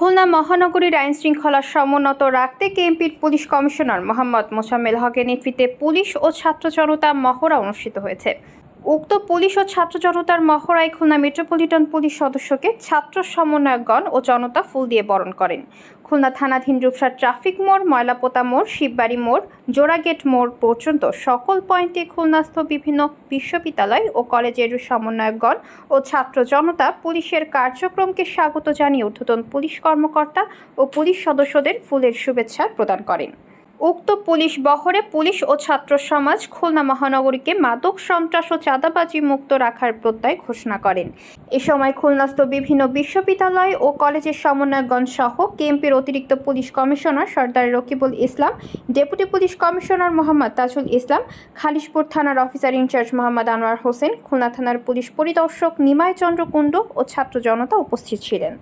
খুলনা মহানগরীর আইন শৃঙ্খলা সমুন্নত রাখতে কেএমপির পুলিশ কমিশনার মোহাম্মদ মোসাম্মেল হকের নেতৃত্বে পুলিশ ও ছাত্র জনতা মহড়া অনুষ্ঠিত হয়েছে। উক্ত পুলিশ ও ছাত্র জনতার মহড়ায় খুলনা মেট্রোপলিটন পুলিশ সদস্যকে ছাত্র সমন্বয়কগণ ও জনতা ফুল দিয়ে বরণ করেন। খুলনা থানাধীন রূপসার ট্রাফিক মোড়, ময়লাপোতা মোড়, শিববাড়ি মোড়, জোড়াগেট মোড় পর্যন্ত সকল পয়েন্টে খুলনাস্থ বিভিন্ন বিশ্ববিদ্যালয় ও কলেজের সমন্বয়কগণ ও ছাত্র জনতা পুলিশের কার্যক্রমকে স্বাগত জানিয়ে ঊর্ধ্বতন পুলিশ কর্মকর্তা ও পুলিশ সদস্যদের ফুলের শুভেচ্ছা প্রদান করেন। উক্ত পুলিশ বহরে পুলিশ ও ছাত্র সমাজ খুলনা মহানগরীকে মাদক, সন্ত্রাস ও চাঁদাবাজি মুক্ত রাখার প্রত্যয় ঘোষণা করেন। এ সময় খুলনাস্থ বিভিন্ন বিশ্ববিদ্যালয় ও কলেজের সমন্বয়গণ সহ কেএমপির অতিরিক্ত police commissioner Sardar Rakibul Islam, deputy police commissioner Mohammad Tajul Islam, Khalishpur থানার officer in charge Mohammad Anwar Hossain, Khulna থানার পুলিশ পরিদর্শক নিমায় চন্দ্র কুণ্ডু ও ছাত্র জনতা উপস্থিত ছিলেন।